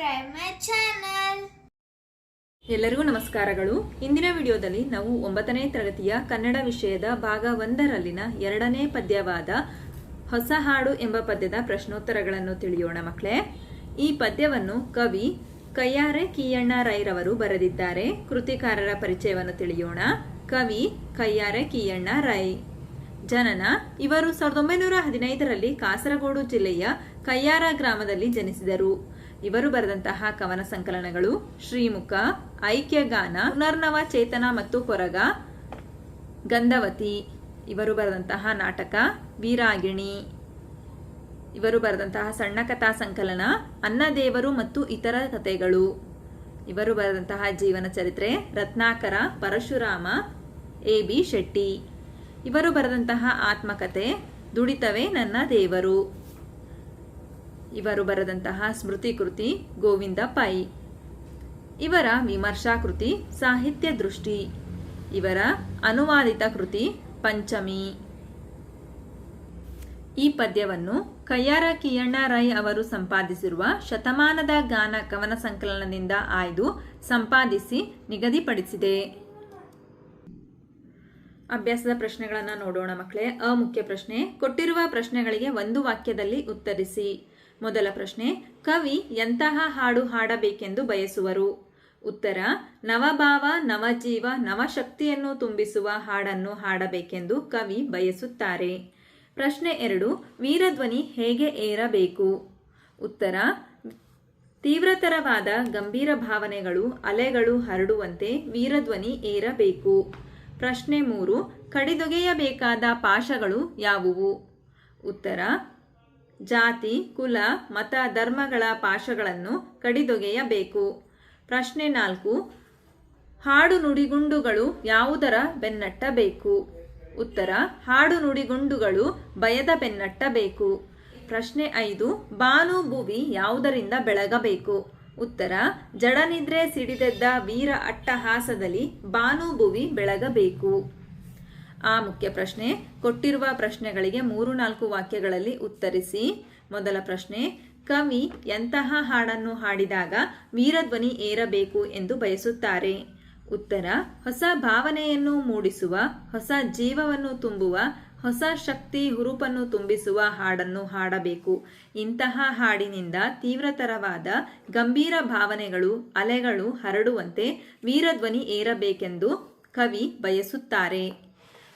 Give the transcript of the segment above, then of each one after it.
subscribe ಮೈ. ಎಲ್ಲರಿಗೂ ನಮಸ್ಕಾರಗಳು. ಇಂದಿನ ವಿಡಿಯೋದಲ್ಲಿ ನಾವು ಒಂಬತ್ತನೇ ತರಗತಿಯ ಕನ್ನಡ ವಿಷಯದ ಭಾಗ ಒಂದರಲ್ಲಿನ ಎರಡನೇ ಪದ್ಯವಾದ ಹೊಸ ಹಾಡು ಎಂಬ ಪದ್ಯದ ಪ್ರಶ್ನೋತ್ತರಗಳನ್ನು ತಿಳಿಯೋಣ ಮಕ್ಕಳೇ. ಈ ಪದ್ಯವನ್ನು ಕವಿ ಕಯ್ಯಾರೆ ಕೀಯಣ್ಣ ರೈರವರು ಬರೆದಿದ್ದಾರೆ. ಕೃತಿಕಾರರ ಪರಿಚಯವನ್ನು ತಿಳಿಯೋಣ. ಕವಿ ಕಯ್ಯಾರೆ ಕೀಯಣ್ಣ ರೈ. ಜನನ ಇವರು ಸಾವಿರದ ಒಂಬೈನೂರ ಹದಿನೈದರಲ್ಲಿ ಕಾಸರಗೋಡು ಜಿಲ್ಲೆಯ ಕಯ್ಯಾರ ಗ್ರಾಮದಲ್ಲಿ ಜನಿಸಿದರು. ಇವರು ಬರೆದಂತಹ ಕವನ ಸಂಕಲನಗಳು ಶ್ರೀಮುಖ, ಐಕ್ಯಗಾನ ಪುನರ್ನವ ಚೇತನ ಮತ್ತು ಕೊರಗ, ಗಂಧವತಿ, ಇವರು ಬರೆದಂತಹ ನಾಟಕ, ವೀರಾಗಿಣಿ, ಇವರು ಬರೆದಂತಹ ಸಣ್ಣ ಕಥಾ ಸಂಕಲನ, ಅನ್ನದೇವರು ಮತ್ತು ಇತರ ಕಥೆಗಳು. ಇವರು ಬರೆದಂತಹ ಜೀವನ ಚರಿತ್ರೆ, ರತ್ನಾಕರ, ಪರಶುರಾಮ, ಎ ಬಿ ಶೆಟ್ಟಿ. ಇವರು ಬರೆದಂತಹ ಆತ್ಮಕಥೆ, ದುಡಿತವೇ ನನ್ನ ದೇವರು. ಇವರು ಬರೆದಂತಹ ಸ್ಮೃತಿ ಕೃತಿ ಗೋವಿಂದ ಪೈ ಇವರ ವಿಮರ್ಶಾ ಕೃತಿ ಸಾಹಿತ್ಯ ದೃಷ್ಟಿ. ಇವರ ಅನುವಾದಿತ ಕೃತಿ ಪಂಚಮಿ. ಈ ಪದ್ಯವನ್ನು ಕಯ್ಯಾರ ಕಿಯಣ್ಣ ರೈ ಅವರು ಸಂಪಾದಿಸಿರುವ ಶತಮಾನದ ಗಾನ ಕವನ ಸಂಕಲನದಿಂದ ಆಯ್ದು ಸಂಪಾದಿಸಿ ನಿಗದಿಪಡಿಸಿದೆ. ಅಭ್ಯಾಸದ ಪ್ರಶ್ನೆಗಳನ್ನು ನೋಡೋಣ ಮಕ್ಕಳೇ. ಅಮುಖ್ಯ ಮುಖ್ಯ ಪ್ರಶ್ನೆ. ಕೊಟ್ಟಿರುವ ಪ್ರಶ್ನೆಗಳಿಗೆ ಒಂದು ವಾಕ್ಯದಲ್ಲಿ ಉತ್ತರಿಸಿ. ಮೊದಲ ಪ್ರಶ್ನೆ, ಕವಿ ಎಂತಹ ಹಾಡು ಹಾಡಬೇಕೆಂದು ಬಯಸುವರು? ಉತ್ತರ, ನವಭಾವ, ನವಜೀವ, ನವಶಕ್ತಿಯನ್ನು ತುಂಬಿಸುವ ಹಾಡನ್ನು ಹಾಡಬೇಕೆಂದು ಕವಿ ಬಯಸುತ್ತಾರೆ. ಪ್ರಶ್ನೆ ಎರಡು, ವೀರಧ್ವನಿ ಹೇಗೆ ಏರಬೇಕು? ಉತ್ತರ, ತೀವ್ರತರವಾದ ಗಂಭೀರ ಭಾವನೆಗಳು, ಅಲೆಗಳು ಹರಡುವಂತೆ ವೀರಧ್ವನಿ ಏರಬೇಕು. ಪ್ರಶ್ನೆ ಮೂರು, ಕಡಿದೊಗೆಯಬೇಕಾದ ಪಾಶಗಳು ಯಾವುವು? ಉತ್ತರ ಜಾತಿ, ಕುಲ, ಮತ, ಧರ್ಮಗಳ ಪಾಶಗಳನ್ನು ಕಡಿದೊಗೆಯಬೇಕು. ಪ್ರಶ್ನೆ ನಾಲ್ಕು, ಹಾಡು ನುಡಿಗುಂಡುಗಳು ಯಾವುದರ ಬೆನ್ನಟ್ಟಬೇಕು? ಉತ್ತರ, ಹಾಡು ನುಡಿಗುಂಡುಗಳು ಭಯದ ಬೆನ್ನಟ್ಟಬೇಕು. ಪ್ರಶ್ನೆ ಐದು, ಬಾನು ಭುವಿ ಯಾವುದರಿಂದ ಬೆಳಗಬೇಕು? ಉತ್ತರ, ಜಡನಿದ್ರೆ ಸಿಡಿದೆದ್ದ ವೀರ ಅಟ್ಟಹಾಸದಲ್ಲಿ ಬಾನುಭುವಿ ಬೆಳಗಬೇಕು. ಆ ಮುಖ್ಯ ಪ್ರಶ್ನೆ, ಕೊಟ್ಟಿರುವ ಪ್ರಶ್ನೆಗಳಿಗೆ ಮೂರು ನಾಲ್ಕು ವಾಕ್ಯಗಳಲ್ಲಿ ಉತ್ತರಿಸಿ. ಮೊದಲ ಪ್ರಶ್ನೆ, ಕವಿ ಎಂತಹ ಹಾಡನ್ನು ಹಾಡಿದಾಗ ವೀರಧ್ವನಿ ಏರಬೇಕು ಎಂದು ಬಯಸುತ್ತಾರೆ? ಉತ್ತರ, ಹೊಸ ಭಾವನೆಯನ್ನು ಮೂಡಿಸುವ, ಹೊಸ ಜೀವವನ್ನು ತುಂಬುವ, ಹೊಸ ಶಕ್ತಿ ಹುರುಪನ್ನು ತುಂಬಿಸುವ ಹಾಡನ್ನು ಹಾಡಬೇಕು. ಇಂತಹ ಹಾಡಿನಿಂದ ತೀವ್ರತರವಾದ ಗಂಭೀರ ಭಾವನೆಗಳು, ಅಲೆಗಳು ಹರಡುವಂತೆ ವೀರಧ್ವನಿ ಏರಬೇಕೆಂದು ಕವಿ ಬಯಸುತ್ತಾರೆ.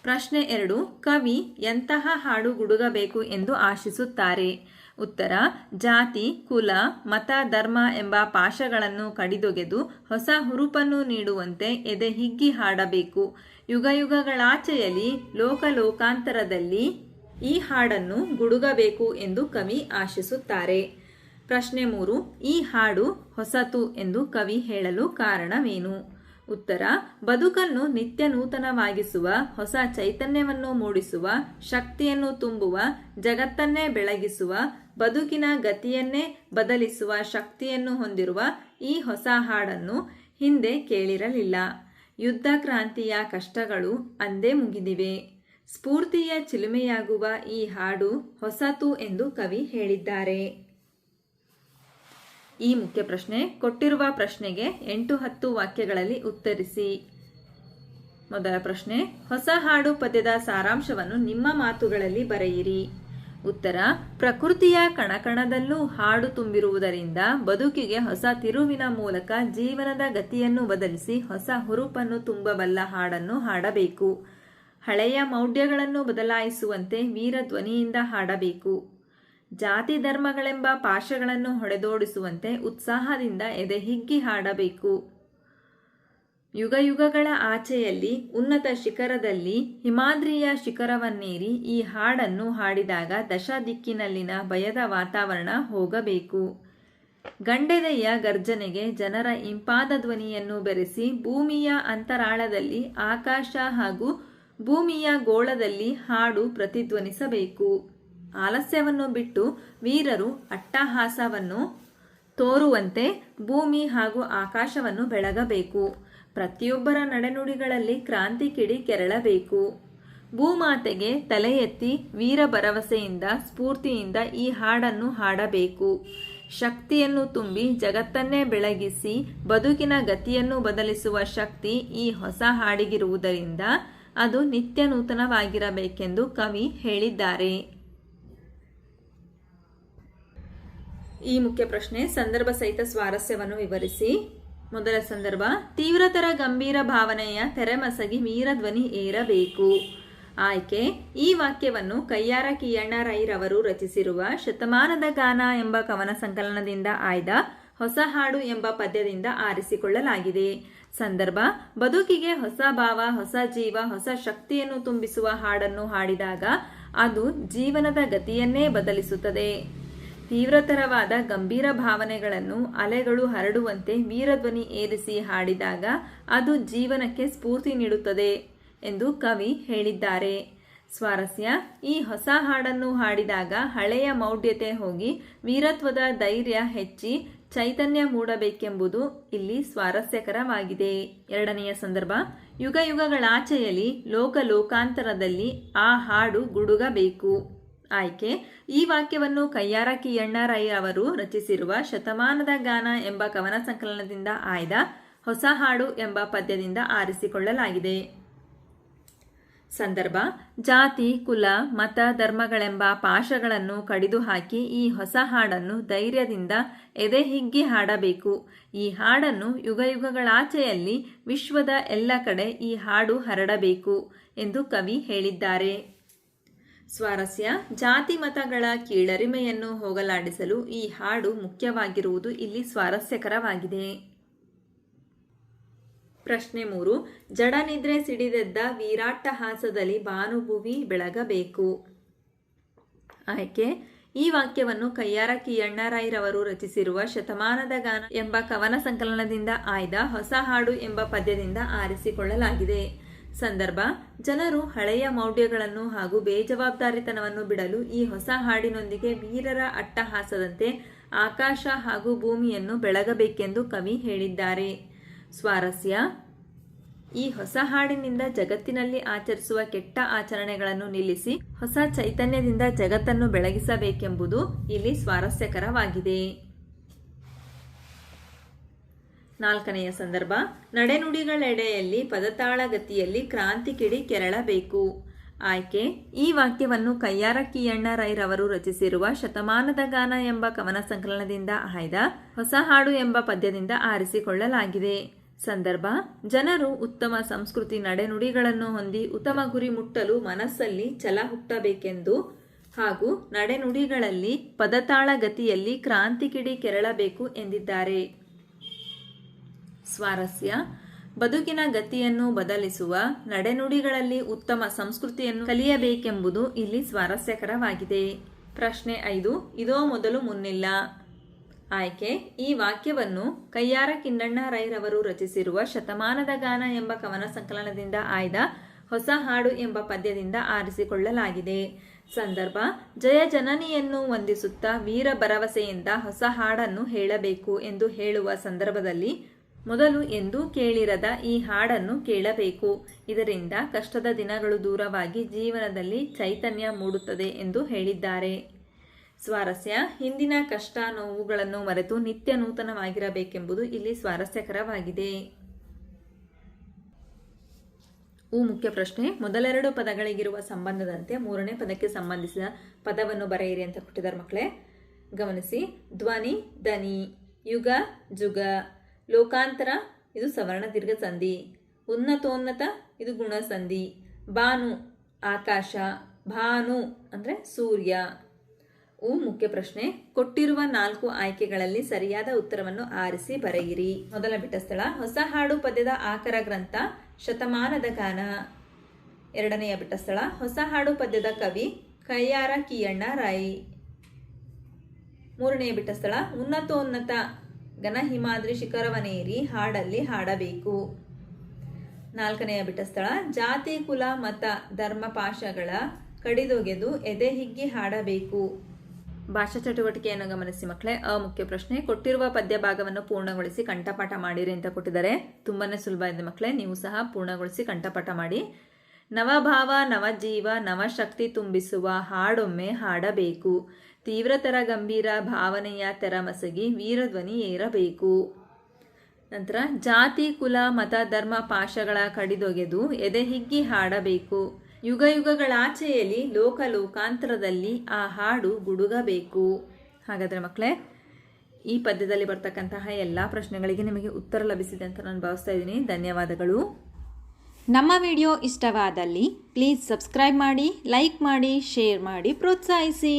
ಪ್ರಶ್ನೆ ಎರಡು, ಕವಿ ಎಂತಹ ಹಾಡು ಗುಡುಗಬೇಕು ಎಂದು ಆಶಿಸುತ್ತಾರೆ? ಉತ್ತರ, ಜಾತಿ, ಕುಲ, ಮತ, ಧರ್ಮ ಎಂಬ ಪಾಶಗಳನ್ನು ಕಡಿದೊಗೆದು ಹೊಸ ಹುರುಪನ್ನು ನೀಡುವಂತೆ ಎದೆ ಹಿಗ್ಗಿ ಹಾಡಬೇಕು. ಯುಗಯುಗಗಳಾಚೆಯಲ್ಲಿ ಲೋಕಲೋಕಾಂತರದಲ್ಲಿ ಈ ಹಾಡನ್ನು ಗುಡುಗಬೇಕು ಎಂದು ಕವಿ ಆಶಿಸುತ್ತಾರೆ. ಪ್ರಶ್ನೆ ಮೂರು, ಈ ಹಾಡು ಹೊಸತು ಎಂದು ಕವಿ ಹೇಳಲು ಕಾರಣವೇನು? ಉತ್ತರ, ಬದುಕನ್ನು ನಿತ್ಯ ನೂತನವಾಗಿಸುವ ಹೊಸ ಚೈತನ್ಯವನ್ನು ಮೂಡಿಸುವ, ಶಕ್ತಿಯನ್ನು ತುಂಬುವ, ಜಗತ್ತನ್ನೇ ಬೆಳಗಿಸುವ, ಬದುಕಿನ ಗತಿಯನ್ನೇ ಬದಲಿಸುವ ಶಕ್ತಿಯನ್ನು ಹೊಂದಿರುವ ಈ ಹೊಸ ಹಾಡನ್ನು ಹಿಂದೆ ಕೇಳಿರಲಿಲ್ಲ. ಯುದ್ಧ ಕ್ರಾಂತಿಯ ಕಷ್ಟಗಳು ಅಂದೇ ಮುಗಿದಿವೆ. ಸ್ಫೂರ್ತಿಯ ಚಿಲುಮೆಯಾಗುವ ಈ ಹಾಡು ಹೊಸತು ಎಂದು ಕವಿ ಹೇಳಿದ್ದಾರೆ. ಈ ಮುಖ್ಯ ಪ್ರಶ್ನೆ, ಕೊಟ್ಟಿರುವ ಪ್ರಶ್ನೆಗೆ ಎಂಟು ಹತ್ತು ವಾಕ್ಯಗಳಲ್ಲಿ ಉತ್ತರಿಸಿ. ಮೊದಲ ಪ್ರಶ್ನೆ, ಹೊಸ ಹಾಡು ಪದ್ಯದ ಸಾರಾಂಶವನ್ನು ನಿಮ್ಮ ಮಾತುಗಳಲ್ಲಿ ಬರೆಯಿರಿ. ಉತ್ತರ, ಪ್ರಕೃತಿಯ ಕಣಕಣದಲ್ಲೂ ಹಾಡು ತುಂಬಿರುವುದರಿಂದ ಬದುಕಿಗೆ ಹೊಸ ತಿರುವಿನ ಮೂಲಕ ಜೀವನದ ಗತಿಯನ್ನು ಬದಲಿಸಿ ಹೊಸ ಹುರುಪನ್ನು ತುಂಬಬಲ್ಲ ಹಾಡನ್ನು ಹಾಡಬೇಕು. ಹಳೆಯ ಮೌಢ್ಯಗಳನ್ನು ಬದಲಾಯಿಸುವಂತೆ ವೀರಧ್ವನಿಯಿಂದ ಹಾಡಬೇಕು. ಜಾತಿ ಧರ್ಮಗಳೆಂಬ ಪಾಶಗಳನ್ನು ಹೊಡೆದೋಡಿಸುವಂತೆ ಉತ್ಸಾಹದಿಂದ ಎದೆ ಹಿಗ್ಗಿ ಹಾಡಬೇಕು. ಯುಗಯುಗಗಳ ಆಚೆಯಲ್ಲಿ ಉನ್ನತ ಶಿಖರದಲ್ಲಿ ಹಿಮಾದ್ರಿಯ ಶಿಖರವನ್ನೇರಿ ಈ ಹಾಡನ್ನು ಹಾಡಿದಾಗ ದಶ ದಿಕ್ಕಿನಲ್ಲಿನ ಭಯದ ವಾತಾವರಣ ಹೋಗಬೇಕು. ಗಂಡೆದೆಯ ಗರ್ಜನೆಗೆ ಜನರ ಇಂಪಾದ ಧ್ವನಿಯನ್ನು ಬೆರೆಸಿ ಭೂಮಿಯ ಅಂತರಾಳದಲ್ಲಿ ಆಕಾಶ ಹಾಗೂ ಭೂಮಿಯ ಗೋಳದಲ್ಲಿ ಹಾಡು ಪ್ರತಿಧ್ವನಿಸಬೇಕು. ಆಲಸ್ಯವನ್ನು ಬಿಟ್ಟು ವೀರರು ಅಟ್ಟಹಾಸವನ್ನು ತೋರುವಂತೆ ಭೂಮಿ ಹಾಗೂ ಆಕಾಶವನ್ನು ಬೆಳಗಬೇಕು. ಪ್ರತಿಯೊಬ್ಬರ ನಡೆನುಡಿಗಳಲ್ಲಿ ಕ್ರಾಂತಿ ಕಿಡಿ ಕೆರಳಬೇಕು. ಭೂಮಾತೆಗೆ ತಲೆ ಎತ್ತಿ ವೀರ ಭರವಸೆಯಿಂದ, ಸ್ಫೂರ್ತಿಯಿಂದ ಈ ಹಾಡನ್ನು ಹಾಡಬೇಕು. ಶಕ್ತಿಯನ್ನು ತುಂಬಿ ಜಗತ್ತನ್ನೇ ಬೆಳಗಿಸಿ, ಬದುಕಿನ ಗತಿಯನ್ನು ಬದಲಿಸುವ ಶಕ್ತಿ ಈ ಹೊಸ ಹಾಡಿಗಿರುವುದರಿಂದ ಅದು ನಿತ್ಯ ನೂತನವಾಗಿರಬೇಕೆಂದು ಕವಿ ಹೇಳಿದ್ದಾರೆ. ಈ ಮುಖ್ಯ ಪ್ರಶ್ನೆ, ಸಂದರ್ಭ ಸಹಿತ ಸ್ವಾರಸ್ಯವನ್ನು ವಿವರಿಸಿ. ಮೊದಲ ಸಂದರ್ಭ, ತೀವ್ರತರ ಗಂಭೀರ ಭಾವನೆಯ ತೆರೆಮಸಗಿ ವೀರಧ್ವನಿ ಏರಬೇಕು. ಆಯ್ಕೆ, ಈ ವಾಕ್ಯವನ್ನು ಕೈಯಾರ ಕಿಯಣ್ಣ ರೈರವರು ರಚಿಸಿರುವ ಶತಮಾನದ ಗಾನ ಎಂಬ ಕವನ ಸಂಕಲನದಿಂದ ಆಯ್ದ ಹೊಸ ಹಾಡು ಎಂಬ ಪದ್ಯದಿಂದ ಆರಿಸಿಕೊಳ್ಳಲಾಗಿದೆ. ಸಂದರ್ಭ, ಬದುಕಿಗೆ ಹೊಸ ಭಾವ, ಹೊಸ ಜೀವ, ಹೊಸ ಶಕ್ತಿಯನ್ನು ತುಂಬಿಸುವ ಹಾಡನ್ನು ಹಾಡಿದಾಗ ಅದು ಜೀವನದ ಗತಿಯನ್ನೇ ಬದಲಿಸುತ್ತದೆ. ತೀವ್ರತರವಾದ ಗಂಭೀರ ಭಾವನೆಗಳನ್ನು ಅಲೆಗಳು ಹರಡುವಂತೆ ವೀರಧ್ವನಿ ಏರಿಸಿ ಹಾಡಿದಾಗ ಅದು ಜೀವನಕ್ಕೆ ಸ್ಫೂರ್ತಿ ನೀಡುತ್ತದೆ ಎಂದು ಕವಿ ಹೇಳಿದ್ದಾರೆ. ಸ್ವಾರಸ್ಯ, ಈ ಹೊಸ ಹಾಡನ್ನು ಹಾಡಿದಾಗ ಹಳೆಯ ಮೌಢ್ಯತೆ ಹೋಗಿ ವೀರತ್ವದ ಧೈರ್ಯ ಹೆಚ್ಚಿ ಚೈತನ್ಯ ಮೂಡಬೇಕೆಂಬುದು ಇಲ್ಲಿ ಸ್ವಾರಸ್ಯಕರವಾಗಿದೆ. ಎರಡನೆಯ ಸಂದರ್ಭ ಯುಗ ಯುಗಗಳಾಚೆಯಲ್ಲಿ ಲೋಕ ಲೋಕಾಂತರದಲ್ಲಿ ಆ ಹಾಡು ಗುಡುಗಬೇಕು. ಆಯ್ಕೆ. ಈ ವಾಕ್ಯವನ್ನು ಕಯ್ಯಾರ ಕಿಯಣ್ಣ ರೈ ಅವರು ರಚಿಸಿರುವ ಶತಮಾನದ ಗಾನ ಎಂಬ ಕವನ ಸಂಕಲನದಿಂದ ಆಯ್ದ ಹೊಸ ಹಾಡು ಎಂಬ ಪದ್ಯದಿಂದ ಆರಿಸಿಕೊಳ್ಳಲಾಗಿದೆ. ಸಂದರ್ಭ, ಜಾತಿ, ಕುಲ, ಮತ, ಧರ್ಮಗಳೆಂಬ ಪಾಶಗಳನ್ನು ಕಡಿದು ಹಾಕಿ ಈ ಹೊಸ ಹಾಡನ್ನು ಧೈರ್ಯದಿಂದ ಎದೆ ಹಿಗ್ಗಿ ಹಾಡಬೇಕು. ಈ ಹಾಡನ್ನು ಯುಗಯುಗಗಳಾಚೆಯಲ್ಲಿ ವಿಶ್ವದ ಎಲ್ಲ ಕಡೆ ಈ ಹಾಡು ಹರಡಬೇಕು ಎಂದು ಕವಿ ಹೇಳಿದ್ದಾರೆ. ಸ್ವಾರಸ್ಯ. ಜಾತಿ ಮತಗಳ ಕೀಳರಿಮೆಯನ್ನು ಹೋಗಲಾಡಿಸಲು ಈ ಹಾಡು ಮುಖ್ಯವಾಗಿರುವುದು ಇಲ್ಲಿ ಸ್ವಾರಸ್ಯಕರವಾಗಿದೆ. ಪ್ರಶ್ನೆ ಮೂರು. ಜಡನಿದ್ರೆ ಸಿಡಿದೆದ್ದ ವೀರಾಟ್ಟಹಾಸದಲ್ಲಿ ಭಾನುಭುವಿ ಬೆಳಗಬೇಕು. ಆಯ್ಕೆ. ಈ ವಾಕ್ಯವನ್ನು ಕಯ್ಯಾರ ಕಿಯಣ್ಣರಾಯರವರು ರಚಿಸಿರುವ ಶತಮಾನದ ಗಾನ ಎಂಬ ಕವನ ಸಂಕಲನದಿಂದ ಆಯ್ದ ಹೊಸ ಹಾಡು ಎಂಬ ಪದ್ಯದಿಂದ ಆರಿಸಿಕೊಳ್ಳಲಾಗಿದೆ. ಸಂದರ್ಭ, ಜನರು ಹಳೆಯ ಮೌಢ್ಯಗಳನ್ನು ಹಾಗೂ ಬೇಜವಾಬ್ದಾರಿತನವನ್ನು ಬಿಡಲು ಈ ಹೊಸ ಹಾಡಿನೊಂದಿಗೆ ವೀರರ ಅಟ್ಟಹಾಸದಂತೆ ಆಕಾಶ ಹಾಗೂ ಭೂಮಿಯನ್ನು ಬೆಳಗಬೇಕೆಂದು ಕವಿ ಹೇಳಿದ್ದಾರೆ. ಸ್ವಾರಸ್ಯ, ಈ ಹೊಸ ಹಾಡಿನಿಂದ ಜಗತ್ತಿನಲ್ಲಿ ಆಚರಿಸುವ ಕೆಟ್ಟ ಆಚರಣೆಗಳನ್ನು ನಿಲ್ಲಿಸಿ ಹೊಸ ಚೈತನ್ಯದಿಂದ ಜಗತ್ತನ್ನು ಬೆಳಗಿಸಬೇಕೆಂಬುದು ಇಲ್ಲಿ ಸ್ವಾರಸ್ಯಕರವಾಗಿದೆ. ನಾಲ್ಕನೆಯ ಸಂದರ್ಭ. ನಡೆನುಡಿಗಳೆಡೆಯಲ್ಲಿ, ಪದತಾಳಗತಿಯಲ್ಲಿ ಕ್ರಾಂತಿ ಕಿಡಿ ಕೆರಳಬೇಕು. ಆಯ್ಕೆ, ಈ ವಾಕ್ಯವನ್ನು ಕಯ್ಯಾರ ಕಿಯಣ್ಣ ರೈರವರು ರಚಿಸಿರುವ ಶತಮಾನದ ಗಾನ ಎಂಬ ಕವನ ಸಂಕಲನದಿಂದ ಆಯ್ದ, ಹೊಸ ಹಾಡು ಎಂಬ ಪದ್ಯದಿಂದ ಆರಿಸಿಕೊಳ್ಳಲಾಗಿದೆ. ಸಂದರ್ಭ, ಜನರು ಉತ್ತಮ ಸಂಸ್ಕೃತಿ ನಡೆನುಡಿಗಳನ್ನು ಹೊಂದಿ ಉತ್ತಮ ಗುರಿ ಮುಟ್ಟಲು ಮನಸ್ಸಲ್ಲಿ ಛಲ ಹುಟ್ಟಬೇಕೆಂದು ಹಾಗೂ ನಡೆನುಡಿಗಳಲ್ಲಿ ಪದತಾಳ ಗತಿಯಲ್ಲಿ ಕ್ರಾಂತಿ ಕಿಡಿ ಕೆರಳಬೇಕು ಎಂದಿದ್ದಾರೆ. ಸ್ವಾರಸ್ಯ. ಬದುಕಿನ ಗತಿಯನ್ನು ಬದಲಿಸುವ ನಡೆನುಡಿಗಳಲ್ಲಿ ಉತ್ತಮ ಸಂಸ್ಕೃತಿಯನ್ನು ಕಲಿಯಬೇಕೆಂಬುದು ಇಲ್ಲಿ ಸ್ವಾರಸ್ಯಕರವಾಗಿದೆ. ಪ್ರಶ್ನೆ ಐದು, ಇದೋ ಮೊದಲು ಮುನ್ನಿಲ್ಲ. ಆಯ್ಕೆ, ಈ ವಾಕ್ಯವನ್ನು ಕಯ್ಯಾರ ಕಿಂಡಣ್ಣ ರೈರವರು ರಚಿಸಿರುವ ಶತಮಾನದ ಗಾನ ಎಂಬ ಕವನ ಸಂಕಲನದಿಂದ ಆಯ್ದ ಹೊಸ ಹಾಡು ಎಂಬ ಪದ್ಯದಿಂದ ಆರಿಸಿಕೊಳ್ಳಲಾಗಿದೆ. ಸಂದರ್ಭ, ಜಯ ಜನನಿಯನ್ನು ವಂದಿಸುತ್ತಾ ವೀರ ಭರವಸೆಯಿಂದ ಹೊಸ ಹಾಡನ್ನು ಹೇಳಬೇಕು ಎಂದು ಹೇಳುವ ಸಂದರ್ಭದಲ್ಲಿ ಮೊದಲು ಎಂದೂ ಕೇಳಿರದ ಈ ಹಾಡನ್ನು ಕೇಳಬೇಕು. ಇದರಿಂದ ಕಷ್ಟದ ದಿನಗಳು ದೂರವಾಗಿ ಜೀವನದಲ್ಲಿ ಚೈತನ್ಯ ಮೂಡುತ್ತದೆ ಎಂದು ಹೇಳಿದ್ದಾರೆ. ಸ್ವಾರಸ್ಯ, ಹಿಂದಿನ ಕಷ್ಟ ನೋವುಗಳನ್ನು ಮರೆತು ನಿತ್ಯ ನೂತನವಾಗಿರಬೇಕೆಂಬುದು ಇಲ್ಲಿ ಸ್ವಾರಸ್ಯಕರವಾಗಿದೆ. ಉ ಮುಖ್ಯ ಪ್ರಶ್ನೆ, ಮೊದಲೆರಡು ಪದಗಳಿಗಿರುವ ಸಂಬಂಧದಂತೆ ಮೂರನೇ ಪದಕ್ಕೆ ಸಂಬಂಧಿಸಿದ ಪದವನ್ನು ಬರೆಯಿರಿ ಅಂತ ಕೊಟ್ಟಿದ್ದಾರೆ ಮಕ್ಕಳೇ. ಗಮನಿಸಿ, ಧ್ವನಿ ದನಿ ಯುಗ, ಜುಗ ಲೋಕಾಂತರ, ಇದು ಸವರ್ಣ ದೀರ್ಘ ಸಂಧಿ ಉನ್ನತೋನ್ನತ, ಇದು ಗುಣ ಸಂಧಿ ಬಾನು ಆಕಾಶ. ಭಾನು ಅಂದರೆ ಸೂರ್ಯ. ಉ, ಮುಖ್ಯ ಪ್ರಶ್ನೆ. ಕೊಟ್ಟಿರುವ ನಾಲ್ಕು ಆಯ್ಕೆಗಳಲ್ಲಿ ಸರಿಯಾದ ಉತ್ತರವನ್ನು ಆರಿಸಿ ಬರೆಯಿರಿ. ಮೊದಲ ಬಿಟ್ಟ ಸ್ಥಳ. ಹೊಸ ಹಾಡು ಪದ್ಯದ ಆಕರ ಗ್ರಂಥ, ಶತಮಾನದ ಗಾನ. ಎರಡನೆಯ ಬಿಟ್ಟ ಸ್ಥಳ. ಹೊಸ ಹಾಡು ಪದ್ಯದ ಕವಿ, ಕೈಯಾರ ಕಿಯಣ್ಣ ರಾಯಿ. ಮೂರನೆಯ ಬಿಟ್ಟ ಸ್ಥಳ. ಉನ್ನತೋನ್ನತ ಘನ ಹಿಮಾದ್ರಿ ಶಿಖರವನೇರಿ ಹಾಡಲ್ಲಿ ಹಾಡಬೇಕು. ನಾಲ್ಕನೆಯ ಬಿಟ್ಟ ಸ್ಥಳ, ಜಾತಿ, ಕುಲ, ಮತ, ಧರ್ಮ, ಪಾಶಗಳ ಕಡಿದೊಗೆದು ಎದೆ ಹಿಗ್ಗಿ ಹಾಡಬೇಕು. ಭಾಷಾ ಚಟುವಟಿಕೆಯನ್ನು ಗಮನಿಸಿ ಮಕ್ಕಳೇ ಅ ಮುಖ್ಯ ಪ್ರಶ್ನೆ, ಕೊಟ್ಟಿರುವ ಪದ್ಯ ಭಾಗವನ್ನು ಪೂರ್ಣಗೊಳಿಸಿ ಕಂಠಪಾಠ ಮಾಡಿರಿ ಅಂತ ಕೊಟ್ಟಿದ್ದಾರೆ. ತುಂಬಾ ಸುಲಭ ಇದೆ ಮಕ್ಕಳೇ, ನೀವು ಸಹ ಪೂರ್ಣಗೊಳಿಸಿ ಕಂಠಪಾಠ ಮಾಡಿ. ನವಭಾವ, ನವಜೀವ, ನವಶಕ್ತಿ ತುಂಬಿಸುವ ಹಾಡೊಮ್ಮೆ ಹಾಡಬೇಕು. ತೀವ್ರತರ ಗಂಭೀರ ಭಾವನೆಯ ತೆರಮಸಗಿ ವೀರಧ್ವನಿ ಏರಬೇಕು. ನಂತರ ಜಾತಿ, ಕುಲ, ಮತ, ಧರ್ಮ, ಪಾಶಗಳ ಕಡಿದೊಗೆದು ಎದೆ ಹಿಗ್ಗಿ ಹಾಡಬೇಕು. ಯುಗ ಯುಗಗಳಾಚೆಯಲ್ಲಿ ಲೋಕ ಲೋಕಾಂತರದಲ್ಲಿ ಆ ಹಾಡು ಗುಡುಗಬೇಕು. ಹಾಗಾದರೆ ಮಕ್ಕಳೇ ಈ ಪದ್ಯದಲ್ಲಿ ಬರ್ತಕ್ಕಂತಹ ಎಲ್ಲ ಪ್ರಶ್ನೆಗಳಿಗೆ ನಿಮಗೆ ಉತ್ತರ ಲಭಿಸಿದೆ ಅಂತ ನಾನು ಭಾವಿಸ್ತಾ ಇದ್ದೀನಿ. ಧನ್ಯವಾದಗಳು. ನಮ್ಮ ವಿಡಿಯೋ ಇಷ್ಟವಾದಲ್ಲಿ ಪ್ಲೀಸ್ ಸಬ್ಸ್ಕ್ರೈಬ್ ಮಾಡಿ, ಲೈಕ್ ಮಾಡಿ, ಶೇರ್ ಮಾಡಿ, ಪ್ರೋತ್ಸಾಹಿಸಿ.